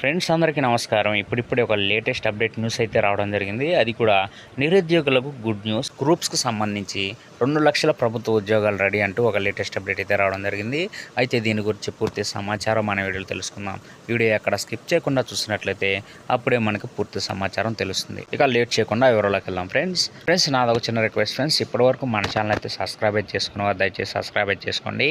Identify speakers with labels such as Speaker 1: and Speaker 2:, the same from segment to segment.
Speaker 1: Friends అందరికీ నమస్కారం. ఇప్పుడిప్పుడే ఒక లేటెస్ట్ అప్డేట్ న్యూస్ అయితే రావడం జరిగింది. అది కూడా నిరుద్యోగులకు గుడ్ న్యూస్. గ్రూప్స్కి సంబంధించి రెండు లక్షల ప్రభుత్వ ఉద్యోగాలు రెడీ అంటూ ఒక లేటెస్ట్ అప్డేట్ అయితే రావడం జరిగింది. అయితే దీని గురించి పూర్తి సమాచారం మన వీడియోలో తెలుసుకుందాం. వీడియో ఎక్కడ స్కిప్ చేయకుండా చూసినట్లయితే అప్పుడే మనకు పూర్తి సమాచారం తెలుస్తుంది. ఇక లేట్ చేయకుండా వివరాలకు వెళ్దాం ఫ్రెండ్స్. ఫ్రెండ్స్ నాది ఒక చిన్న రిక్వెస్ట్ ఫ్రెండ్స్. ఇప్పటివరకు మన ఛానల్ అయితే సబ్స్క్రైబ్ అయితే చేసుకున్న దయచేసి సబ్స్క్రైబ్ చేసుకోండి.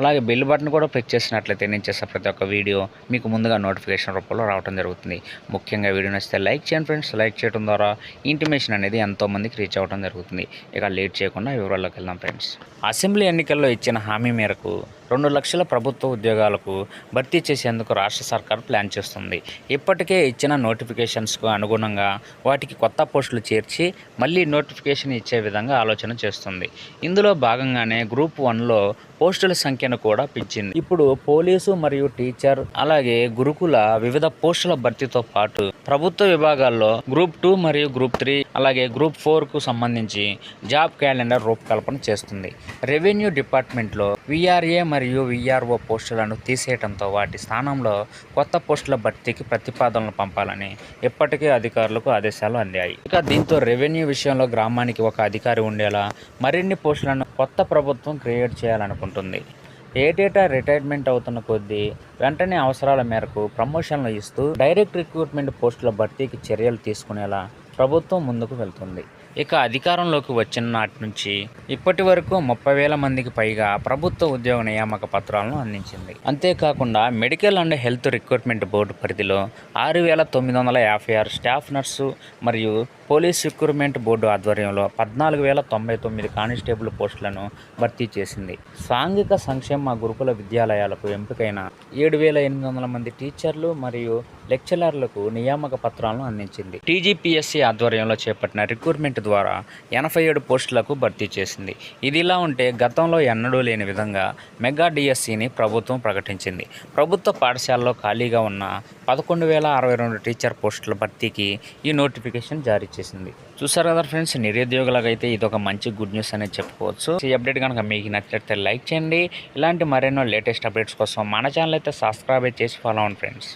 Speaker 1: అలాగే బెల్ బటన్ కూడా ప్రెస్ చేసినట్లయితే నేను చేసే ప్రతి ఒక్క వీడియో మీకు ముందుగా నోటిఫికేషన్ రూపంలో రావడం జరుగుతుంది. ముఖ్యంగా వీడియో నచ్చితే లైక్ చేయండి ఫ్రెండ్స్. లైక్ చేయడం ద్వారా ఇంటిమేషన్ అనేది ఎంతోమందికి రీచ్ అవ్వడం జరుగుతుంది. ఇక లేట్ చేయకుండా వివరాల్లోకి వెళ్దాం ఫ్రెండ్స్. అసెంబ్లీ ఎన్నికల్లో ఇచ్చిన హామీ మేరకు రెండు లక్షల ప్రభుత్వ ఉద్యోగాలకు భర్తీ చేసేందుకు రాష్ట్ర సర్కార్ ప్లాన్ చేస్తుంది. ఇప్పటికే ఇచ్చిన నోటిఫికేషన్స్కు అనుగుణంగా వాటికి కొత్త పోస్టులు చేర్చి మళ్ళీ నోటిఫికేషన్ ఇచ్చే విధంగా ఆలోచన చేస్తుంది. ఇందులో భాగంగానే గ్రూప్ వన్లో పోస్టుల సంఖ్యను కూడా పెంచింది. ఇప్పుడు పోలీసు మరియు టీచర్ అలాగే గురుకుల వివిధ పోస్టుల భర్తీతో పాటు ప్రభుత్వ విభాగాల్లో గ్రూప్ టూ మరియు గ్రూప్ త్రీ అలాగే గ్రూప్ ఫోర్కు సంబంధించి జాబ్ క్యాలెండర్ రూపకల్పన చేస్తుంది. రెవెన్యూ డిపార్ట్మెంట్లో విఆర్ఏ మరియు విఆర్ఓ పోస్టులను తీసేయడంతో వాటి స్థానంలో కొత్త పోస్టుల భర్తీకి ప్రతిపాదనలు పంపాలని ఇప్పటికే అధికారులకు ఆదేశాలు అందాయి. ఇక దీంతో రెవెన్యూ విషయంలో గ్రామానికి ఒక అధికారి ఉండేలా మరిన్ని పోస్టులను కొత్త ప్రభుత్వం క్రియేట్ చేయాలనుకుంటుంది. ఏటేటా రిటైర్మెంట్ అవుతున్న కొద్దీ వెంటనే అవసరాల మేరకు ప్రమోషన్లు ఇస్తూ డైరెక్ట్ రిక్రూట్మెంట్ పోస్టుల భర్తీకి చర్యలు తీసుకునేలా ప్రభుత్వం ముందుకు వెళ్తుంది. ఇక అధికారంలోకి వచ్చిన నాటి నుంచి ఇప్పటి వరకు ముప్పై వేల మందికి పైగా ప్రభుత్వ ఉద్యోగ నియామక పత్రాలను అందించింది. అంతేకాకుండా medical and health recruitment board పరిధిలో ఆరు వేల తొమ్మిది వందల యాభై ఆరు స్టాఫ్ నర్సు మరియు పోలీస్ రిక్రూట్మెంట్ బోర్డు ఆధ్వర్యంలో పద్నాలుగు వేల తొంభై తొమ్మిది కానిస్టేబుల్ పోస్టులను భర్తీ చేసింది. సాంఘిక సంక్షేమ గురుకుల విద్యాలయాలకు ఎంపికైన ఏడు వేల ఎనిమిది వందల మంది టీచర్లు మరియు లెక్చరర్లకు నియామక పత్రాలను అందించింది. టీజీపీఎస్సీ ఆధ్వర్యంలో చేపట్టిన రిక్రూట్మెంట్ ద్వారా ఎనభై ఏడు పోస్టులకు భర్తీ చేసింది. ఇది ఇలా ఉంటే గతంలో ఎన్నడూ లేని విధంగా మెగా డిఎస్సిని ప్రభుత్వం ప్రకటించింది. ప్రభుత్వ పాఠశాలలో ఖాళీగా ఉన్న పదకొండు వేల అరవై రెండు టీచర్ పోస్టుల భర్తీకి ఈ నోటిఫికేషన్ జారీ చేసింది. చూసారు కదా ఫ్రెండ్స్ నిరుద్యోగులకైతే ఇది ఒక మంచి గుడ్ న్యూస్ అనేది చెప్పుకోవచ్చు. ఈ అప్డేట్ కనుక మీకు నచ్చితే లైక్ చేయండి. ఇలాంటి మరెన్నో లేటెస్ట్ అప్డేట్స్ కోసం మన ఛానల్ అయితే సబ్స్క్రైబ్ చేసి ఫాలో అవ్వండి ఫ్రెండ్స్.